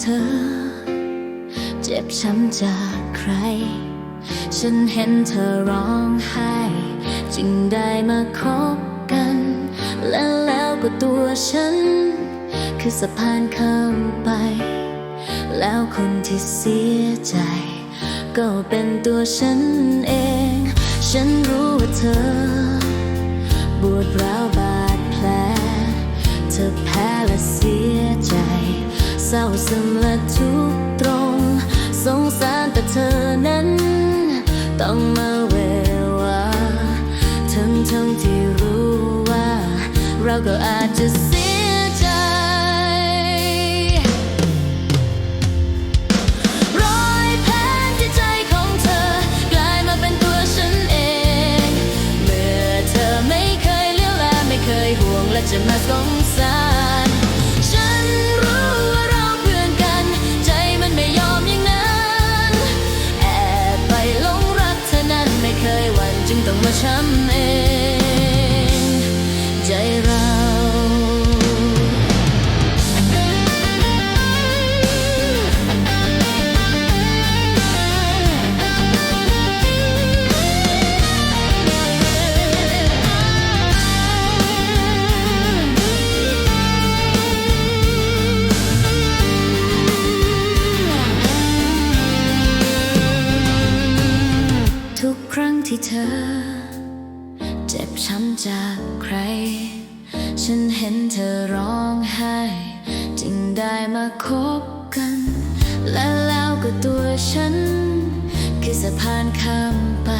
เธอ เจ็บช้ำจากใคร ฉันเห็นเธอร้องไห้ จึงได้มาคบกัน และแล้วก็ตัวฉัน คือสะพานข้ามไป แล้วคนที่เสียใจ ก็เป็นตัวฉันเอง ฉันรู้ว่าเธอปวดร้าวบาดแผล เธอแพ้และเสียใจ เศร้าซึมและทุกตรง สงสารแต่เธอนั้น ต้องมาเววาทั้งทั้งที่รู้ว่า เราก็อาจจะเสียใจรอยแผลที่ใจของเธอก นจึงต้องมาช้ำเองใจเราทุกครั้งที่เธอ เจ็บช้ำจากใคร ฉันเห็นเธอร้องไห้ จึงได้มาคบกัน และแล้วก็ตัวฉัน คือสะพานข้ามไป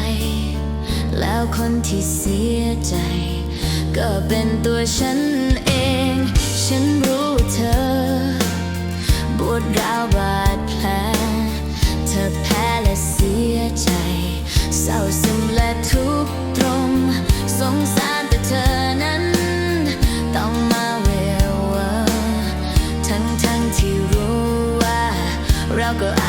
แล้วคนที่เสียใจ ก็เป็นตัวฉันเอง struggle